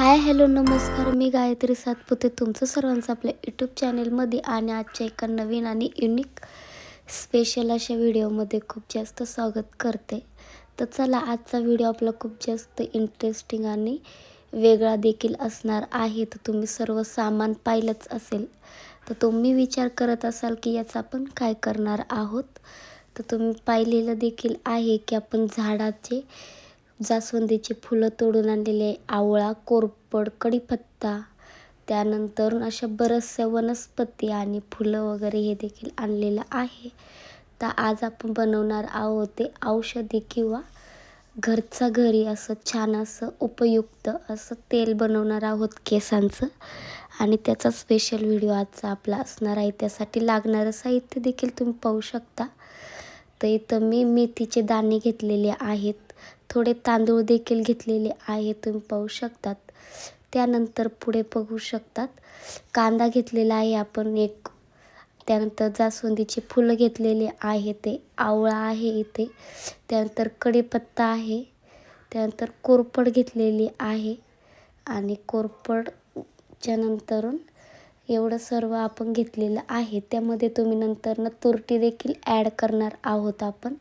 Hi hello नमस्कार. मी गायत्री सातपुते. तुमचं सर्वांचं आपल्या यूट्यूब चॅनेलमध्ये आणि आजच्या एका नवीन आणि युनिक स्पेशल अशा व्हिडिओमध्ये खूप जास्त स्वागत करते. तर चला आजचा व्हिडिओ आपला खूप जास्त इंटरेस्टिंग आणि वेगळा देखील असणार आहे. तर तुम्ही सर्व सामान पाहिलंच असेल. तर तुम्ही विचार करत असाल की याचा आपण काय करणार आहोत? तर तुम्ही पाहिलेलं देखील आहे की आपण झाडाचे जास्वंदीची फुलं तोडून आणलेले आवळा कोरपड कढीपत्ता त्यानंतर अशा बऱ्याचशा वनस्पती आणि फुलं वगैरे हे देखील आणलेलं आहे. तर आज आपण बनवणार आहोत ते औषधी किंवा घरचा घरी असं छान असं उपयुक्त असं तेल बनवणार आहोत केसांचं. आणि त्याचा स्पेशल व्हिडिओ आजचा आपला असणार आहे. त्यासाठी लागणारं साहित्य देखील तुम्ही पाहू शकता. तर इथं मी मेथीचे दाणे घेतलेले आहेत. थोडे तांदूळ देखील घेतलेले आहे तुम्ही पाहू शकतात. त्यानंतर पुढे बघू शकतात. कांदा घेतलेला आहे आपण एक. त्यानंतर जास्वंदीची फुलं घेतलेली आहे ते. आवळा आहे इथे. त्यानंतर कढीपत्ता आहे. त्यानंतर कोरपड घेतलेली आहे. आणि कोरपडच्या नंतरून एवढं सर्व आपण घेतलेलं आहे. त्यामध्ये तुम्ही नंतर तुरटी देखील ॲड करणार आहोत आपण.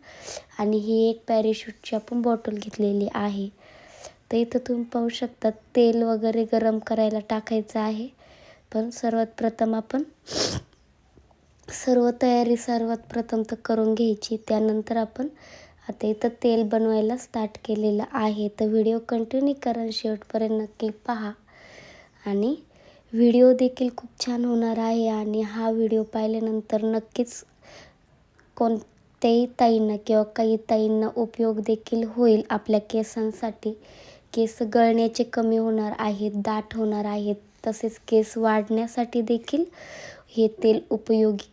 आणि ही एक पॅरेशूटची आपण बॉटल घेतलेली आहे. तर इथं तुम्ही पाहू शकता तेल वगैरे गरम करायला टाकायचं आहे. पण सर्वात प्रथम आपण सर्व तयारी सर्वात प्रथम तर करून घ्यायची. त्यानंतर आपण आता इथं तेल बनवायला स्टार्ट केलेलं आहे. तर व्हिडिओ कंटिन्यू करा. शेवटपर्यंत नक्की पहा. आणि व्हिडिओ देखील खूप छान होणार आहे आणि हा व्हिडिओ पाहिल्यानंतर नक्कीच कोणत्याही ताईंना किंवा काही ताईंना उपयोग देखील होईल आपल्या केसांसाठी. केस गळण्याचे कमी होणार आहेत दाट होणार आहेत. तसेच केस वाढण्यासाठी देखील हे तेल उपयोगी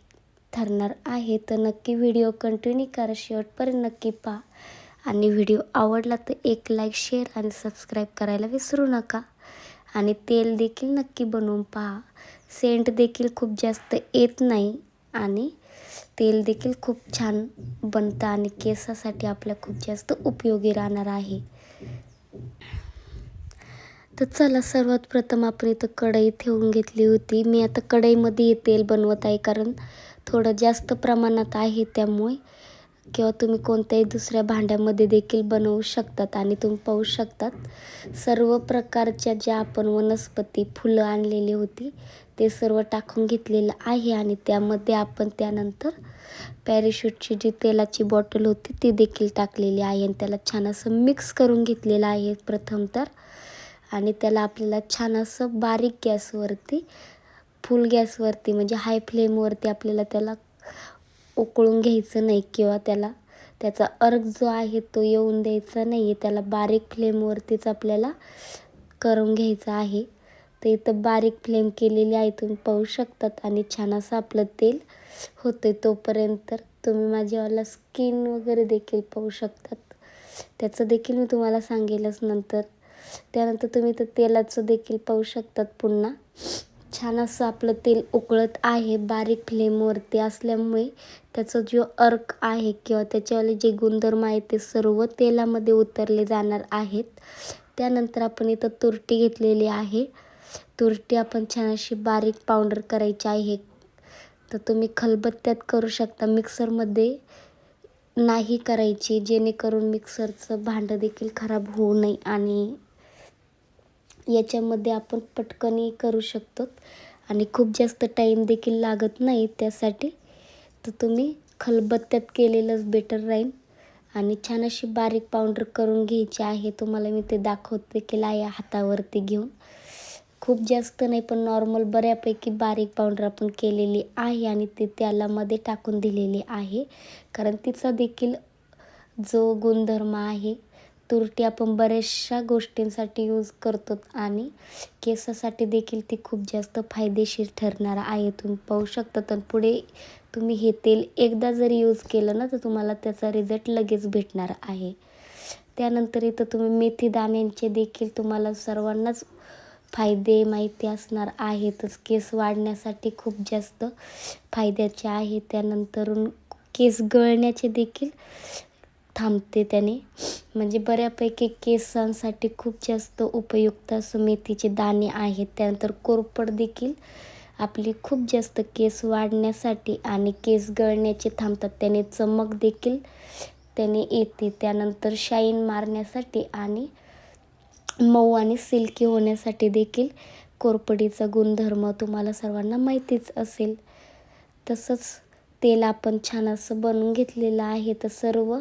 ठरणार आहे. तर नक्की व्हिडिओ कंटिन्यू करा. शेवटपर्यंत नक्की पहा. आणि व्हिडिओ आवडला तर एक लाईक शेअर आणि सबस्क्राईब करायला विसरू नका. आणि तेल देखील नक्की बनवून पहा. सेंट देखील खूप जास्त येत नाही आणि तेल देखील खूप छान बनतं आणि केसासाठी आपल्या खूप जास्त उपयोगी राहणार आहे. तर चला सर्वात प्रथम आपण इथं कढई ठेवून घेतली होती. मी आता कढईमध्ये तेल बनवत आहे कारण थोडं जास्त प्रमाणात आहे त्यामुळे किंवा तुम्ही कोणत्याही दुसऱ्या भांड्यामध्ये देखील बनवू शकतात आणि तुम्ही पाहू शकतात. सर्व प्रकारच्या ज्या आपण वनस्पती फुलं आणलेली होती ते सर्व टाकून घेतलेलं आहे आणि त्यामध्ये आपण त्यानंतर पॅरेशूटची जी तेलाची बॉटल होती ती देखील टाकलेली आहे आणि त्याला छान असं मिक्स करून घेतलेलं आहे प्रथम तर. आणि त्याला आपल्याला छान असं बारीक गॅसवरती फुल गॅसवरती म्हणजे हाय फ्लेमवरती आपल्याला त्याला उकळून घ्यायचं नाही किंवा त्याला त्याचा अर्क जो आहे तो येऊन द्यायचा नाही आहे त्याला बारीक फ्लेमवरतीच आपल्याला करून घ्यायचं आहे. तर इथं बारीक फ्लेम केलेली आहे तुम्ही पाहू शकतात. आणि छान असं आपलं तेल होतं तोपर्यंत तुम्ही माझ्यावाला स्किन वगैरे देखील पाहू शकतात. त्याचं देखील मी तुम्हाला सांगेलच नंतर. त्यानंतर तुम्ही तर तेलाचं देखील पाहू शकतात पुन्हा. छान असं आपलं तेल उकळत आहे बारीक फ्लेमवरती असल्यामुळे त्याचा जो अर्क आहे किंवा त्याच्यावाले जे गुणधर्म आहेत ते सर्व तेलामध्ये उतरले जाणार आहेत. त्यानंतर आपण इथं तुरटी घेतलेली आहे. तुरटी आपण छान अशी बारीक पावडर करायची आहे. तर तुम्ही खलबत्त्यात करू शकता. मिक्सरमध्ये नाही करायची जेणेकरून मिक्सरचं भांडं देखील खराब होऊ नये आणि याच्यामध्ये आपण पटकनही करू शकतो. आणि खूप जास्त टाईम देखील लागत नाही त्यासाठी. तर तुम्ही खलबत्त्यात केलेलंच बेटर राहील. आणि छान अशी बारीक पावडर करून घ्यायची आहे. तुम्हाला मी ते दाखवते देखील आहे हातावरती घेऊन. खूप जास्त नाही पण नॉर्मल बऱ्यापैकी बारीक पावडर आपण केलेली आहे आणि ते त्यालामध्ये टाकून दिलेली आहे. कारण तिचा देखील जो गुणधर्म आहे तुरटी आपण बऱ्याचशा गोष्टींसाठी यूज करतो आणि केसासाठी देखील ती खूप जास्त फायदेशीर ठरणार आहे. तुम्ही पाहू शकता तर पुढे तुम्ही हे तेल एकदा जरी यूज केलं ना तर तुम्हाला त्याचा रिझल्ट लगेच भेटणार आहे. त्यानंतर इथं तुम्ही मेथी दाण्यांचे देखील तुम्हाला सर्वांनाच फायदे माहिती असणार आहेतच केस वाढण्यासाठी खूप जास्त फायद्याचे आहे. त्यानंतरून केस गळण्याचे देखील थांबते त्याने. म्हणजे बऱ्यापैकी केसांसाठी खूप जास्त उपयुक्त असं मेथीचे दाणे आहेत. त्यानंतर कोरपड देखील आपली खूप जास्त केस वाढण्यासाठी आणि केस गळण्याचे थांबतात. त्याने चमक देखील त्याने येते. त्यानंतर शाईन मारण्यासाठी आणि मऊ आणि सिल्की होण्यासाठी देखील कोरपडीचा गुणधर्म तुम्हाला सर्वांना माहितीच असेल. तसंच तेल आपण छान असं बनवून घेतलेलं आहे. तर सर्व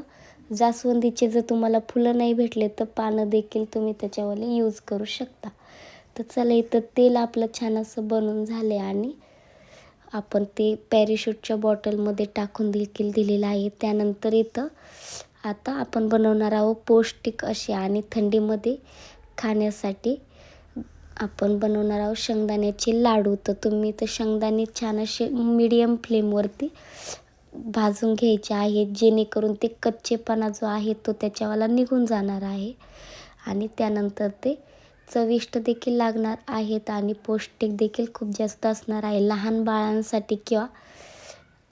जास्वंदीचे जर तुम्हाला फुलं नाही भेटले तर पानं देखील तुम्ही त्याच्यावाले यूज करू शकता. तर चला इथं तेल आपलं छान असं बनवून झाले आणि आपण ते पॅरिशूटच्या बॉटलमध्ये टाकून देखील दिलेलं आहे. त्यानंतर इथं आता आपण बनवणार आहोत पौष्टिक असे आणि थंडीमध्ये खाण्यासाठी आपण बनवणार आहोत शेंगदाण्याचे लाडू. तर तुम्ही तर शेंगदाणे छान असे मीडियम फ्लेमवरती भाजून घ्यायचे आहेत जेणेकरून ते कच्चेपणा जो आहे तो त्याच्यावाला निघून जाणार आहे. आणि त्यानंतर ते चविष्ट देखील लागणार आहेत आणि पौष्टिक देखील खूप जास्त असणार आहे. लहान बाळांसाठी किंवा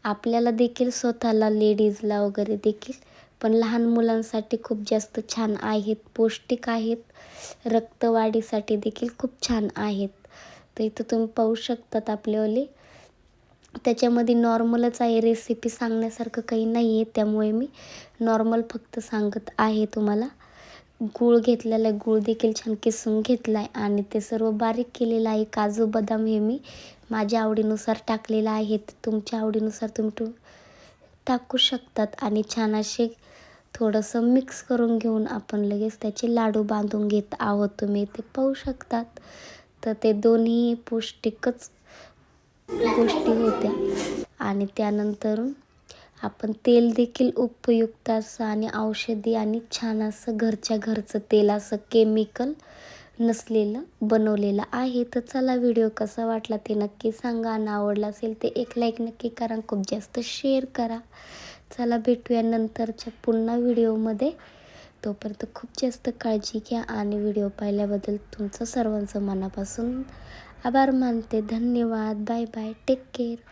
आपल्याला देखील स्वतःला लेडीजला वगैरे देखील पण लहान मुलांसाठी खूप जास्त छान आहेत पौष्टिक आहेत. रक्तवाढीसाठी देखील खूप छान आहेत. तर इथं तुम्ही पाहू शकतात आपलेवाले त्याच्यामध्ये नॉर्मलच आहे रेसिपी सांगण्यासारखं काही नाही आहे त्यामुळे मी नॉर्मल फक्त सांगत आहे तुम्हाला. गूळ घेतलेला आहे गूळ देखील छान किसून घेतला आहे आणि ते सर्व बारीक केलेलं आहे. काजू बदाम हे मी माझ्या आवडीनुसार टाकलेलं आहे. तुमच्या आवडीनुसार तुम्ही तु टाकू शकतात आणि छान असे थोडंसं मिक्स करून घेऊन आपण लगेच त्याचे लाडू बांधून घेत आहोत. तुम्ही ते पाहू शकतात. तर ते दोन्ही पौष्टिकच गोष्टी होत्या. आणि त्यानंतर आपण तेल देखील उपयुक्त असं आणि औषधी आणि छान असं घरच्या घरचं तेल असं केमिकल नसलेलं बनवलेलं आहे. तर चला व्हिडिओ कसा वाटला ते नक्की सांगा आणि आवडला असेल ते एक लाईक नक्की करा खूप जास्त शेअर करा. चला भेटूया नंतरच्या पुन्हा व्हिडिओमध्ये तोपर्यंत खूप जास्त काळजी घ्या आणि व्हिडिओ पाहिल्याबद्दल तुमचं सर्वांचं मनापासून आभार मानते. धन्यवाद. Bye bye. Take care.